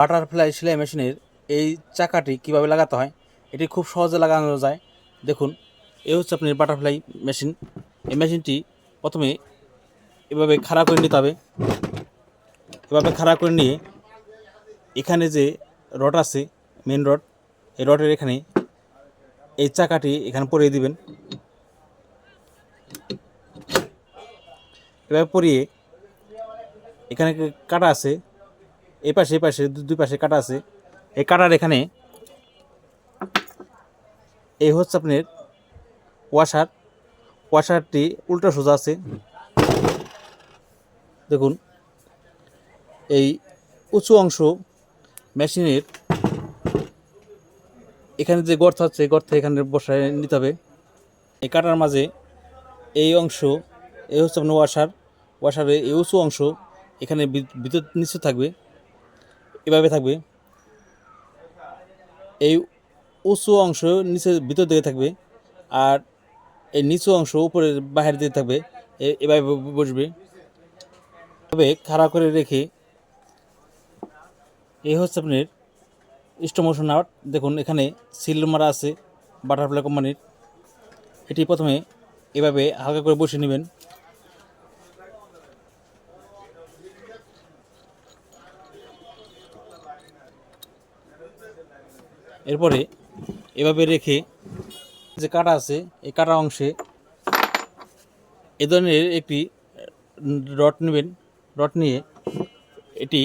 Butterfly সেলাই মেশিনের এই চাকাটি কীভাবে লাগাতে হয়, এটি খুব সহজে লাগানো যায়। দেখুন এই হচ্ছে আপনার বাটারফ্লাই মেশিন। এই মেশিনটি প্রথমে এভাবে খাড়া করে নিতে হবে। এভাবে খাড়া করে নিয়ে এখানে যে রড আছে মেন রড এই রডের এখানে এই চাকাটি এখানে পরিয়ে দিবেন। এভাবে পরিয়ে এখানে কাটা আছে। এই পাশে এই পাশে দুই পাশে কাটা আছে। এই কাটার এখানে এই হচ্ছে আপনার ওয়াশার ওয়াশারটি উল্টো সোজা আছে। দেখুন, এই উঁচু অংশ মেশিনের এখানে যে গর্ত আছে গর্তে এখানে বসায় নিতে হবে। এই কাটার মাঝে এই অংশ, এই হচ্ছে আপনার ওয়াশার ওয়াশারে এই উঁচু অংশ এখানে বিদ্যুৎ নিচে থাকবে। এভাবে থাকবে। এই উঁচু অংশ নিচের ভিতর দিকে থাকবে আর এই নিচু অংশ উপরের বাহির দিকে থাকবে। এভাবে বসবে। তবে খাড়া করে রেখে এই হচ্ছে আপনার স্টোমোশন আউট দেখুন, এখানে সিল মারা আছে বাটারফ্লাই কোম্পানির এটি প্রথমে এভাবে হালকা করে বসে নেবেন। এরপরে এভাবে রেখে যে কাটা আছে, এই কাটা অংশে এ ধরনের একটি রড নেবেন। রড নিয়ে এটি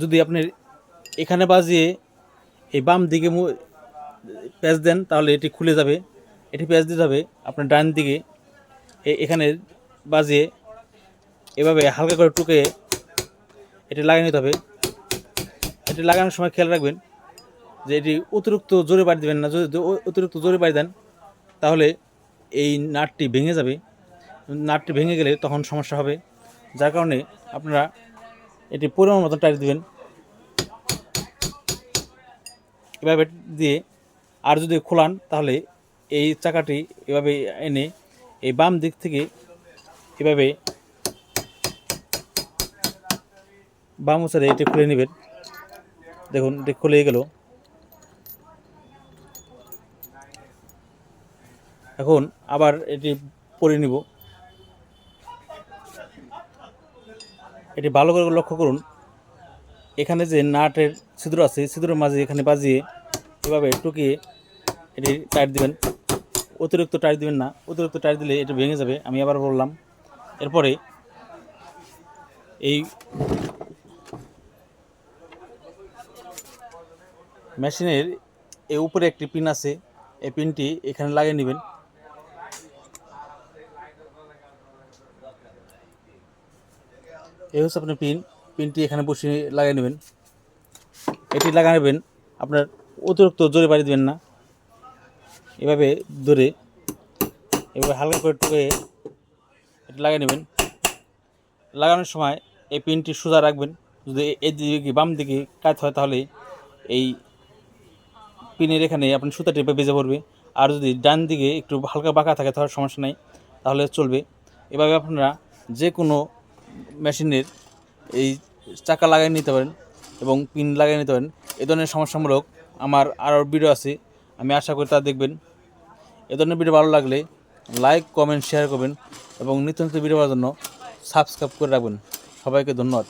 যদি আপনি এখানে বাজিয়ে এই বাম দিকে প্যাঁচ দেন, তাহলে এটি খুলে যাবে। এটি প্যাঁচ দিতে হবে আপনার ডান দিকে। এখানে বাজিয়ে এভাবে হালকা করে টুকে এটি লাগিয়ে নিতে হবে। এটি লাগানোর সময় খেয়াল রাখবেন যে এটি অতিরিক্ত জোরে বাড়ি দেবেন না। যদি অতিরিক্ত জোরে বাড়ি দেন, তাহলে এই নাটটি ভেঙে যাবে। নাটটি ভেঙে গেলে তখন সমস্যা হবে। যার কারণে আপনারা এটি পরিমাণ মতো টাইট দেবেন। এভাবে দিয়ে আর যদি খোলান, তাহলে এই চাকাটি এভাবে এনে এই বাম দিক থেকে এভাবে বাম উচারে এটি খুলে নেবেন। দেখুন, এটি খুলে গেল। এখন আবার এটি পরে নিব। এটি ভালো করে লক্ষ্য করুন। এখানে যে নাটের ছিদ্র আছে ছিদ্রের মাঝে এখানে বাজিয়ে এভাবে টুকিয়ে এটি টাইট দিবেন। অতিরিক্ত টাইট দিবেন না। অতিরিক্ত টাইট দিলে এটা ভেঙে যাবে, আমি আবার বললাম। এরপরে এই মেশিনের এ উপরে একটি পিন আছে। এই পিনটি এখানে লাগিয়ে নেবেন। এই হচ্ছে আপনার পিন। পিনটি এখানে বসিয়ে লাগিয়ে নেবেন। এটি লাগা নেবেন। আপনার অতিরিক্ত জোরে বাড়ি দেবেন না। এভাবে ধরে, এভাবে হালকা করে টুকে এটি লাগিয়ে নেবেন। লাগানোর সময় এই পিনটি সোজা রাখবেন। যদি এই দিকে বাম দিকে কাজ হয় তাহলে এই পিনের এখানে আপনি সুতা টেপে বেজে পড়বে। আর যদি ডান দিকে একটু হালকা বাঁকা থাকে তাহলে সমস্যা নাই, তাহলে চলবে। এভাবে আপনারা যে কোনো মেশিনের এই চাকা লাগিয়ে নিতে পারেন এবং পিন লাগিয়ে নিতে পারেন। এ ধরনের সমস্যামূলক আমার আরও ভিডিও আছে, আমি আশা করি তা দেখবেন। এ ধরনের ভিডিও ভালো লাগলে লাইক, কমেন্ট, শেয়ার করবেন এবং নিত্য নতুন ভিডিও পাওয়ার জন্য সাবস্ক্রাইব করে রাখবেন। সবাইকে ধন্যবাদ।